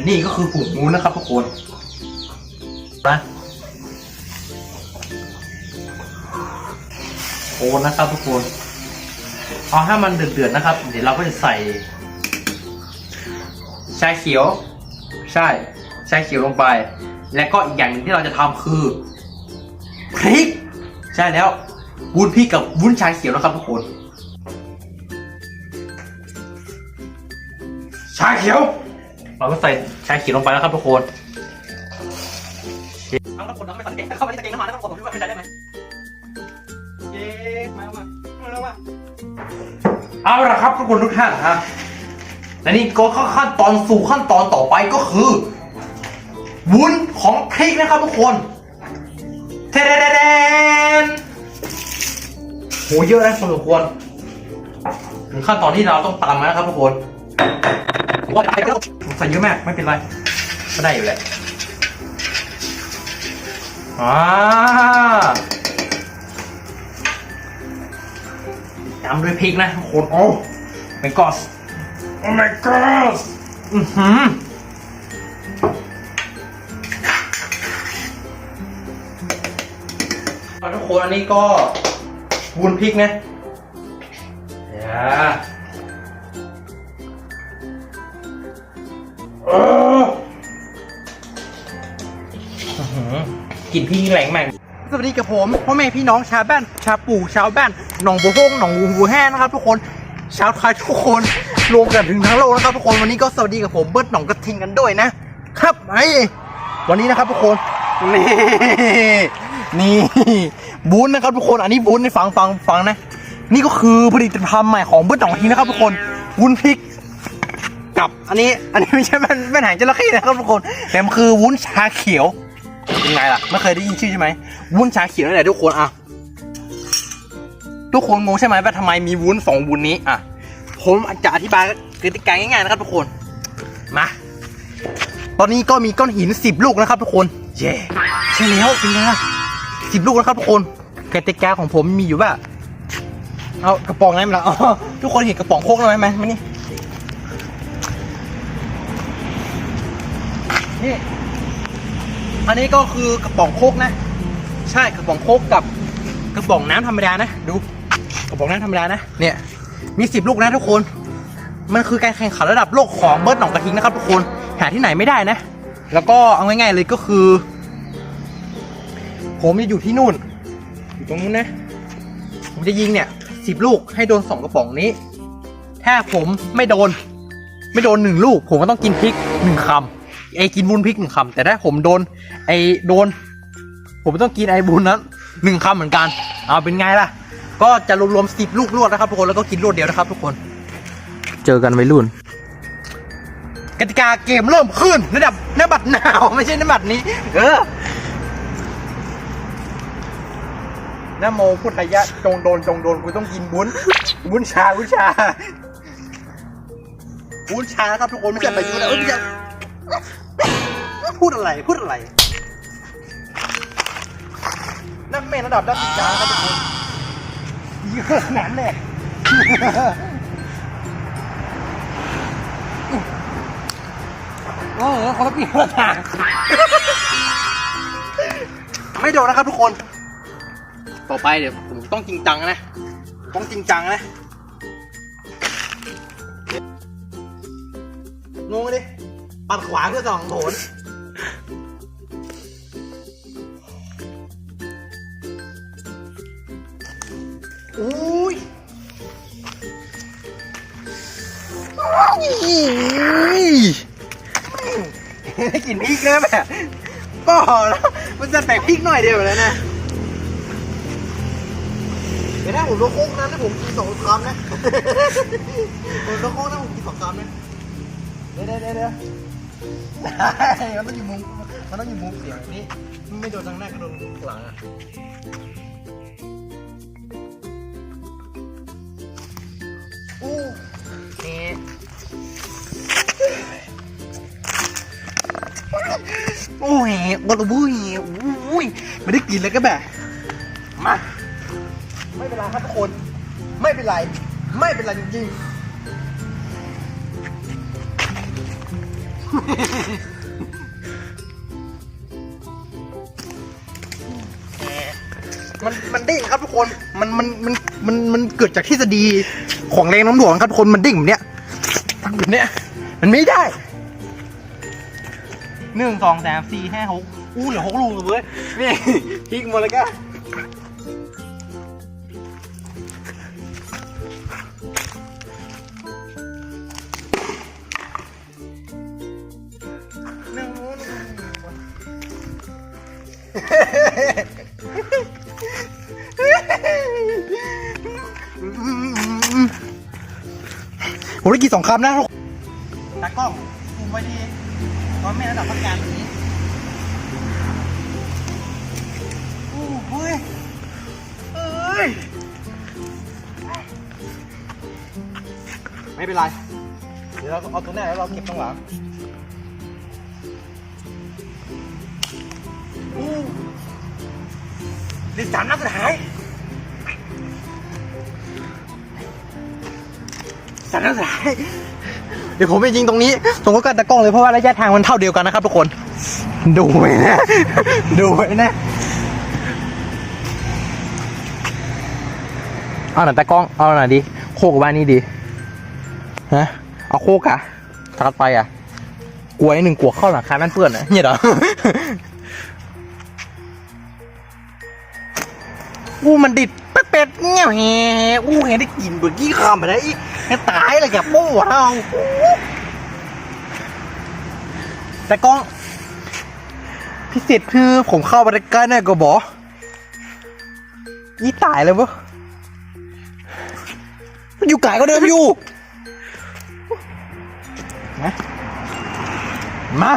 ันนี้ก็คือหูหมูนะครับทุกคนนะโคนนะครับทุกคนเอาให้มันเดือดๆนะครับ เดี๋ยวเราก็จะใส่ชาเขียว ใช่ชาเขียวลงไป และก็อีกอย่างหนึ่งที่เราจะทำคือพริก ใช่แล้ววุ้นพริกกับวุ้นชาเขียวนะครับทุกคนชาเขียว เราก็ใส่ชาเขียวลงไปแล้วครับทุกคนเอาละคนเราไม่สังเกตเข้ามาที่ตะเกียงน้ำมันนะครับผมคิดว่าเป็นใจได้ไหมเย้มามามาแล้วมาเอาละครับทุกคนทุกท่านครับและนี่ก็ขั้นตอนสู่ขั้นตอนต่อไปก็คือ วุ้นของพริกนะครับทุกคนเทเดเดเดนโหเยอะนะพอสมควรถึงขั้นตอนที่เราต้องตำแล้วนะครับทุกคน ว่าไปก็ใส่เยอะมากไม่เป็นไรก็ได้อยู่แหละอ่าตามด้วยพริกนะทุกคนโอ้ my god โอ้ my god อือหือเอาทุกคนอันนี้ก็วุ้นพริกนะอย่า กลิ่นพี่แรงมาก สวัสดีกับผมพ่อแม่พี่น้องชาวบ้านชาวปู่ชาวบ้านหนองบัวโฮงหนองบัวแห้นะครับทุกคนชาวไทยทุกคนรวมกันถึงทั้งโลกนะครับทุกคนวันนี้ก็สวัสดีกับผมเบิร์ดหนองกระทิงกันด้วยนะครับไอ้วันนี้นะครับทุกคนนี่นี่บุญนะครับทุกคนอันนี้บุญในฟังฟังฟังนะ นี่ก็คือผลิตภัณฑ์ใหม่ของเบิร์ดหนองกระทิงนะครับทุกคนวุ้นพริก กับ อันนี้ อันนี้ไม่ใช่แม่นแม่นหางจระเข้นะครับทุกคนแต่มันคือวุ้นชาเขียวยังไงล่ะ ไม่เคยได้ยินชื่อใช่ไหมวุ้นชาเขียวนั่แหละทุกคนอะทุกคนงงใช่ไหมว่าทำไมมีวุ้นสองวุ้นนี้อะผมจะอธิบายกติกาง่ายๆนะครับทุกคนมาตอนนี้ก็มีก้อนหินสิบลูกนะครับทุกคนเย้ใช่แล้วเป็นไงล่ะสิบลูกนะครับทุกคนกติกาของผมมีอยู่ว่าเอากระป๋องไหนมาละทุกคนเห็นกระป๋องโค้กแล้วไหมไหมมานี่ นี่ อันนี้ก็คือกระป๋องโคกนะ ใช่กระป๋องโคกกับกระป๋องน้ำธรรมดานะ ดูกระป๋องน้ำธรรมดานะ เนี่ย มีสิบลูกนะทุกคน มันคือการแข่งขันระดับโลกของเบิร์ดหนองกระทิงนะครับทุกคน หาที่ไหนไม่ได้นะ แล้วก็เอาง่ายๆเลยก็คือ ผมจะอยู่ที่นู่น อยู่ตรงนู้นนะ ผมจะยิงเนี่ยสิบลูกให้โดนสองกระป๋องนี้ ถ้าผมไม่โดน ไม่โดนหนึ่งลูก ผมก็ต้องกินพริกหนึ่งคำ ไอ้กินบุญพริกหนึ่งคำแต่ถ้าผมโดน ไอ้โดน ผมต้องกินไอ้บุญนั้นหนึ่งคำเหมือนกัน เอาเป็นไงล่ะ ก็จะรวมๆสิบลูกรวดนะครับทุกคนแล้วก็กินรวดเดียวนะครับทุกคน เจอกันวัยรุ่น กติกาเกมเริ่มขึ้นระดับหน้าบัดหนาวไม่ใช่หน้าบัดนี้ เออนะโมพุทธยะจงโดนจงโดนกูต้องกินบุญบุญชาบุญชาพูดช้าครับทุกคนไม่ใช่ประยุทธ์นะเอ้ยไม่ใช่ พูดอะไรพูดอะไร นักเมนระดับดับสิจ้าครับทุกคนเยอะขนาดนั้นเลยโอ้โหคนละปีคนละทางไม่โดนนะครับทุกคน ต่อไปเดี๋ยวผมต้องจริงจังนะ ต้องจริงจังนะงงดิปัดขวาคือสองโถน อุ้ยกินพริกเลยแบบก็แล้วมันจะแตกพริกหน่อยเดียวแล้วนะเดี๋ยวถ้ผมโลโก้งนั้นนะผมกินสองคำนะผมโลโก้นั้นผมกินสองคำนะเดี๋ยวเดี๋ยวเดี๋ยวมันต้องอยู่มุมมันต้องอยู่มุมเสียงนี้ไม่โดนทางหน้าก็โดนหลังอะ นี่โอ้ยบอลบุ้ยอุ้ยไม่ได้กินแล้วก็แบบ มา ไม่เป็นไรครับทุกคน ไม่เป็นไร ไม่เป็นไรจริงๆมันมันเด้งครับทุกคน มันมันมันมันมันเกิดจากทฤษฎี ของแรงโน้ำถ่วงครับทุกคนมันเด้งแบบเนี้ยแบบเนี้ยมันไม่ได้หนึ่งสองสามสี่ห้าหกอู้เหลือหกลูกเลยเว้ยนี่พลิกหมดเลยก็ห ผมได้กี่สองคำนะตากล้องคุมไว้ดีตอนแม่ระดับพักการแบบนี้โอ้โหยเอ้ย ไม่เป็นไร เดี๋ยวเราเอาตัวหน้าแล้วเราเก็บตรงหลังอู้ดิสามนัดสุดท้าย สามนัดสุดท้ายเดี๋ยวผมไปยิงตรงนี้ตรงก็กันตะกล้องเลยเพราะว่าระยะทางมันเท่าเดียวกันนะครับทุกคน ดูไว้นะ ดูไว้นะเอาหน่อยตะกล้องเอาหน่อยดิโคกับบ้านนี้ดีฮะเอาโคกอะถัดไปอะกลัวนิดหนึ่งกลัวเข้าหลังคาแม่นเปื้อนอะเนี่ยเหรออู้มันดิดเป็ดๆเงี้ยแฮอู้เห็นได้กลินเบอร์กี้คำไปได้อีก ให้ตายเลยแกโป้เราแต่กล้องพิเศษคือผมเข้าไปใกล้ๆเนี่ยก็บอกยี่ตายเลยเวะมันอยู่ไกลก็เดิมอยู่ มา มา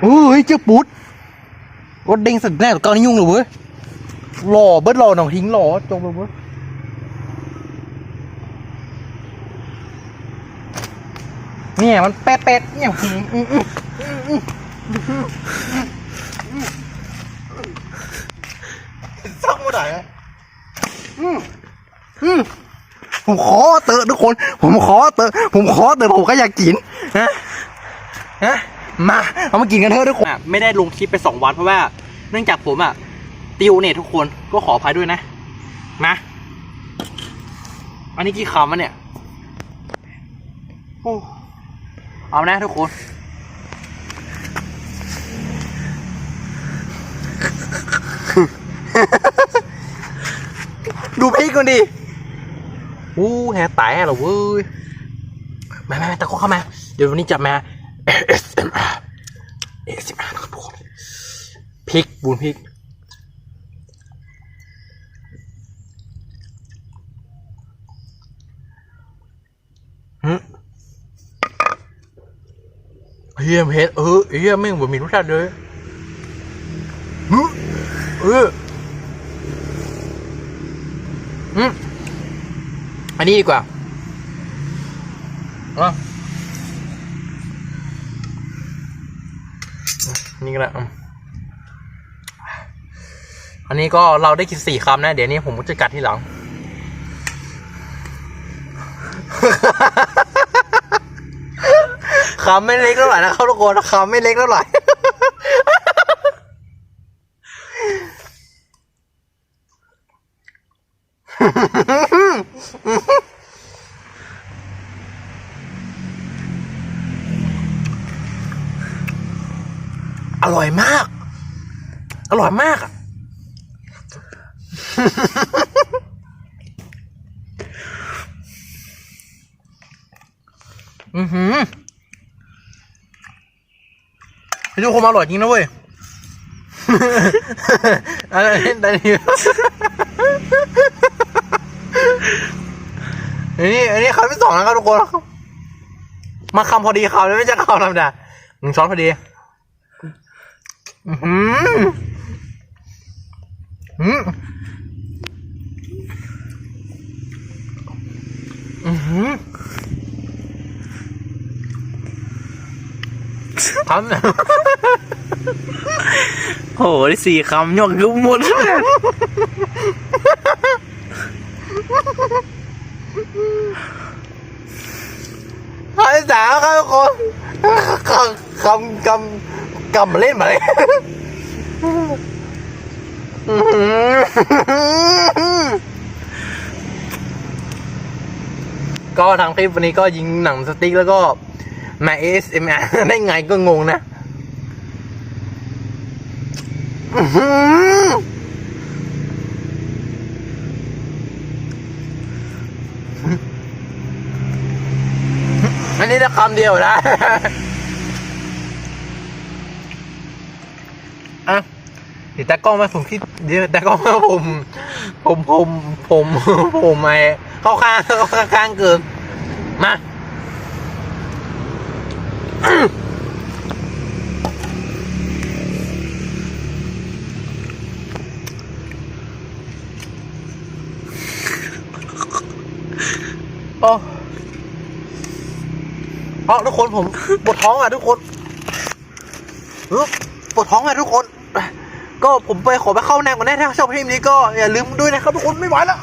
โอ้ยเจ้าปุ๊ดรถเด้งสุดแน่ตัวก้านี่ยุ่งเลยเว้ยหล่อเบิดหล่อหนองทิ้งหล่อจงไปเว้ย เนี่ยมันแป๊ดแป๊ดเนี่ยอืมอืมอืมอืมอืมอืมซ่องมาไหนอะอืมอืมผมขอเตอะทุกคน ผมขอเตอะผมขอเตอะผมก็อยากกินนะนะมาเอามากินกันเถอะทุกคน ไม่ได้ลงคลิปไปสองวันเพราะว่า เนื่องจากผมอะติวเนี่ยทุกคนก็ขออภัยด้วยนะมาอันนี้กี่คำวะเนี่ยโอ้ เอานะทุกคนดูพริกก่อนดิอู้แฮแตะเหรอเว้ยมามามาตะโกนเข้ามา เดี๋ยววันนี้จะมา ASMR ASMR นะครับทุกคนพริกบูนพริกหืม เฮียเผ็ดเออเฮียแม่งแบบมีรสชาติเลยหืมเอออืมอันนี้ดีกว่าอานี่ก็ได้อืมอันนี้ก็เราได้กินสี่คำนะ เดี๋ยวนี้ผมจะกัดที่หลัง คำไม่เล็กเท่าไหร่นะครับทุกคนคำไม่เล็กเท่าไหร่อร่อยมาก อร่อยมากอะอือหือ ไอ้ทุกคนอร่อยจริงนะเว้ยอันนี้อันนี้อันนี้อันนี้คำที่สองนะครับทุกคน มาคำพอดีคำไม่ใช่คำธรรมดาหนึ่งช้อนพอดีอือหืออืมอือ ทำนะโหสี่คำยกยุหมดคำสาวครับทุกคนคำคำคำคำเล่นมาเลยก็ทางคลิปวันนี้ก็ยิงหนังสติ๊กแล้วก็ มา ASMR ได้ไงก็งงนะอื้มอันนี้ได้คำเดียวนะอะเดี๋ยวตากล้องมาผมคิดเดี๋ยวตากล้องมาผม ผมผมผมผมไอเข้าข้างเข้าข้างเกิน มา โอ้เพราทุกคนผมปวดท้องอะทุกคนเออปวดท้องอะทุกคน ก็ผมไปขอไปเข้าแนวก่อนนะถ้าชอบคลิปนี้ก็อย่าลืมด้วยนะครับทุกคนไม่ไหวแล้ว